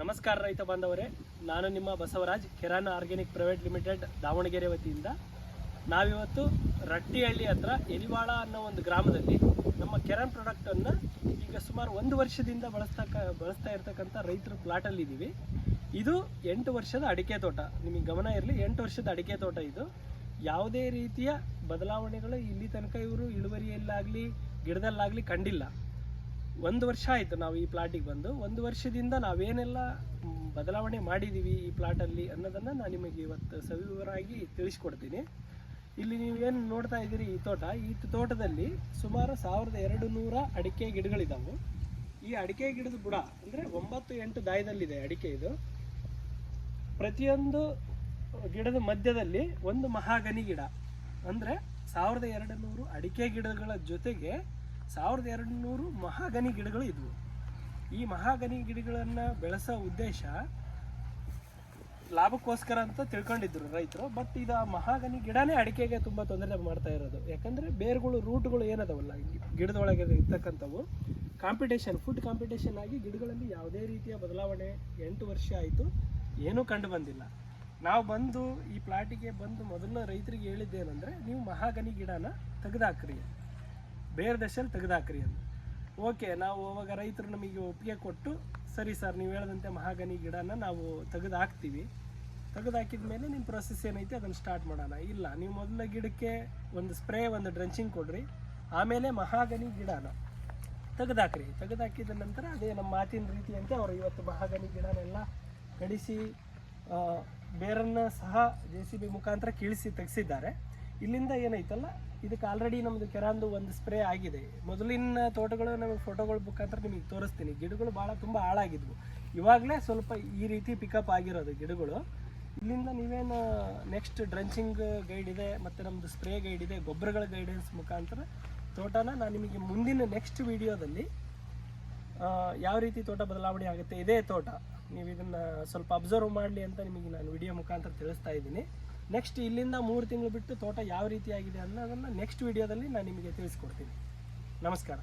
ನಮಸ್ಕಾರ ರೈತ ಬಾಂಧವರೇ, ನಾನು ನಿಮ್ಮ Basavaraj Kiran organic private limited Davanagere ವತಿಯಿಂದ. ನಾವಿವತ್ತು ರಟ್ಟಿಹಳ್ಳಿ ಹತ್ರ ಎಲಿವಾಳ ಅನ್ನೋ ಒಂದು ಗ್ರಾಮದಲ್ಲಿ ನಮ್ಮ ಕೆರಾನ್ ಪ್ರಾಡಕ್ಟನ್ನು ಈಗ ಸುಮಾರು ಒಂದು ವರ್ಷದಿಂದ ಬಳಸ್ತಕ್ಕ ಬಳಸ್ತಾ ಇರ್ತಕ್ಕಂಥ ರೈತರ ಪ್ಲಾಟಲ್ಲಿ ಇದ್ದೀವಿ ಇದು ಎಂಟು ವರ್ಷದ ಅಡಿಕೆ ತೋಟ. ನಿಮಗೆ ಗಮನ ಇರಲಿ, ಎಂಟು ವರ್ಷದ ಅಡಿಕೆ ತೋಟ ಇದು. ಯಾವುದೇ ರೀತಿಯ ಬದಲಾವಣೆಗಳು ಇಲ್ಲಿ ತನಕ ಇವರು ಇಳುವರಿಯಲ್ಲಾಗಲಿ, ಗಿಡದಲ್ಲಾಗಲಿ ಕಂಡಿಲ್ಲ. ಒಂದು ವರ್ಷ ಆಯಿತು ನಾವು ಈ ಪ್ಲಾಟಿಗೆ ಬಂದು. ಒಂದು ವರ್ಷದಿಂದ ನಾವೇನೆಲ್ಲ ಬದಲಾವಣೆ ಮಾಡಿದ್ದೀವಿ ಈ ಪ್ಲಾಟಲ್ಲಿ ಅನ್ನೋದನ್ನು ನಾನು ನಿಮಗೆ ಇವತ್ತು ಸವಿವರಾಗಿ ತಿಳಿಸ್ಕೊಡ್ತೀನಿ. ಇಲ್ಲಿ ನೀವೇನು ನೋಡ್ತಾ ಇದ್ದೀರಿ ಈ ತೋಟ? ಈ ತೋಟದಲ್ಲಿ ಸುಮಾರು ಸಾವಿರದ ಎರಡು ನೂರ ಅಡಿಕೆ ಗಿಡಗಳಿದ್ದಾವೆ ಈ ಅಡಿಕೆ ಗಿಡದ ಬುಡ ಅಂದರೆ ಒಂಬತ್ತು ಎಂಟು ದಾಯದಲ್ಲಿದೆ ಅಡಿಕೆ ಇದು. ಪ್ರತಿಯೊಂದು ಗಿಡದ ಮಧ್ಯದಲ್ಲಿ ಒಂದು ಮಹಾಗನಿ ಗಿಡ. ಅಂದರೆ ಸಾವಿರದ ಎರಡು ನೂರು ಅಡಿಕೆ ಗಿಡಗಳ ಜೊತೆಗೆ ಸಾವಿರದ ಎರಡು ನೂರು ಮಹಾಗನಿ ಗಿಡಗಳು ಇದ್ವು. ಈ ಮಹಾಗನಿ ಗಿಡಗಳನ್ನು ಬೆಳೆಸೋ ಉದ್ದೇಶ ಲಾಭಕ್ಕೋಸ್ಕರ ಅಂತ ತಿಳ್ಕೊಂಡಿದ್ರು ರೈತರು. ಬಟ್ ಇದು ಆ ಮಹಾಗನಿ ಗಿಡನೇ ಅಡಿಕೆಗೆ ತುಂಬ ತೊಂದರೆ ಮಾಡ್ತಾ ಇರೋದು. ಯಾಕಂದರೆ ಬೇರುಗಳು, ರೂಟ್ಗಳು ಏನದವಲ್ಲ ಗಿಡದೊಳಗೆ ಇರ್ತಕ್ಕಂಥವು. ಕಾಂಪಿಟೇಷನ್ ಫುಡ್ ಕಾಂಪಿಟೇಷನ್ ಆಗಿ ಗಿಡಗಳಲ್ಲಿ ಯಾವುದೇ ರೀತಿಯ ಬದಲಾವಣೆ ಎಂಟು ವರ್ಷ ಆಯಿತು. ಏನೂ ಕಂಡು ಬಂದಿಲ್ಲ. ನಾವು ಬಂದು ಈ ಪ್ಲಾಟಿಗೆ ಬಂದು ಮೊದಲು ರೈತರಿಗೆ ಹೇಳಿದ್ದೇನೆಂದರೆ, ನೀವು ಮಹಾಗನಿ ಗಿಡನ ತೆಗೆದಾಕ್ರಿ. ಬೇರೆ ದಶಲ್ಲಿ ತೆಗೆದಾಕ್ರಿ ಅಂತ ಓಕೆ ನಾವು ಅವಾಗ ರೈತರು ನಮಗೆ ಒಪ್ಪಿಗೆ ಕೊಟ್ಟು, ಸರಿ ಸರ್ ನೀವು ಹೇಳಿದಂತೆ ಮಹಾಗನಿ ಗಿಡನ ನಾವು ತೆಗೆದು ಹಾಕ್ತೀವಿ ತೆಗೆದು ಹಾಕಿದ ಮೇಲೆ ನಿಮ್ಮ ಪ್ರೊಸೆಸ್ ಏನೈತೆ ಅದನ್ನು ಸ್ಟಾರ್ಟ್ ಮಾಡೋಣ. ಇಲ್ಲ, ನೀವು ಮೊದಲ ಗಿಡಕ್ಕೆ ಒಂದು ಸ್ಪ್ರೇ ಒಂದು ಡ್ರೆಂಚಿಂಗ್ ಕೊಡ್ರಿ. ಆಮೇಲೆ ಮಹಾಗನಿ ಗಿಡನ ತೆಗೆದಾಕ್ರಿ. ತೆಗೆದಾಕಿದ ನಂತರ ಅದೇ ನಮ್ಮ ಮಾತಿನ ರೀತಿಯಂತೆ ಅವರು ಇವತ್ತು ಮಹಾಗನಿ ಗಿಡನೆಲ್ಲ ಕಡಿಸಿ ಬೇರನ್ನು ಸಹ ಜೆ ಸಿ ಬಿ ಮುಖಾಂತರ ಕೀಳಿಸಿ, ತೆಗೆಸಿದ್ದಾರೆ. ಇಲ್ಲಿಂದ ಏನೈತಲ್ಲ, ಇದಕ್ಕೆ ಆಲ್ರೆಡಿ ನಮ್ಮದು ಕೆರಾಂದು ಒಂದು ಸ್ಪ್ರೇ ಆಗಿದೆ. ಮೊದಲಿನ ತೋಟಗಳು, ನಮಗೆ ಫೋಟೋಗಳ ಮುಖಾಂತರ ನಿಮಗೆ ತೋರಿಸ್ತೀನಿ. ಗಿಡಗಳು ಭಾಳ ತುಂಬ ಹಾಳಾಗಿದ್ವು. ಇವಾಗಲೇ ಸ್ವಲ್ಪ ಈ ರೀತಿ ಪಿಕಪ್ ಆಗಿರೋದು ಗಿಡಗಳು. ಇಲ್ಲಿಂದ ನೀವೇನು ನೆಕ್ಸ್ಟ್ ಡ್ರಂಚಿಂಗ್ ಗೈಡ್ ಇದೆ, ಮತ್ತು ನಮ್ಮದು ಸ್ಪ್ರೇ ಗೈಡ್ ಇದೆ, ಗೊಬ್ಬರಗಳ ಗೈಡೆನ್ಸ್ ಮುಖಾಂತರ ತೋಟನ ನಾನು ನಿಮಗೆ ಮುಂದಿನ ನೆಕ್ಸ್ಟ್ ವಿಡಿಯೋದಲ್ಲಿ ಯಾವ ರೀತಿ ತೋಟ ಬದಲಾವಣೆ ಆಗುತ್ತೆ, ಇದೇ ತೋಟ. ನೀವು ಇದನ್ನು ಸ್ವಲ್ಪ ಅಬ್ಸರ್ವ್ ಮಾಡಲಿ ಅಂತ ನಿಮಗೆ ನಾನು ವಿಡಿಯೋ ಮುಖಾಂತರ ತಿಳಿಸ್ತಾ ಇದ್ದೀನಿ. ನೆಕ್ಸ್ಟ್ ಇಲ್ಲಿಂದ ಮೂರು ತಿಂಗಳು ಬಿಟ್ಟು ತೋಟ ಯಾವ ರೀತಿ ಆಗಿದೆ ಅನ್ನೋದನ್ನು ನೆಕ್ಸ್ಟ್ ವಿಡಿಯೋದಲ್ಲಿ ನಾನು ನಿಮಗೆ ತಿಳಿಸ್ಕೊಡ್ತೀನಿ. ನಮಸ್ಕಾರ.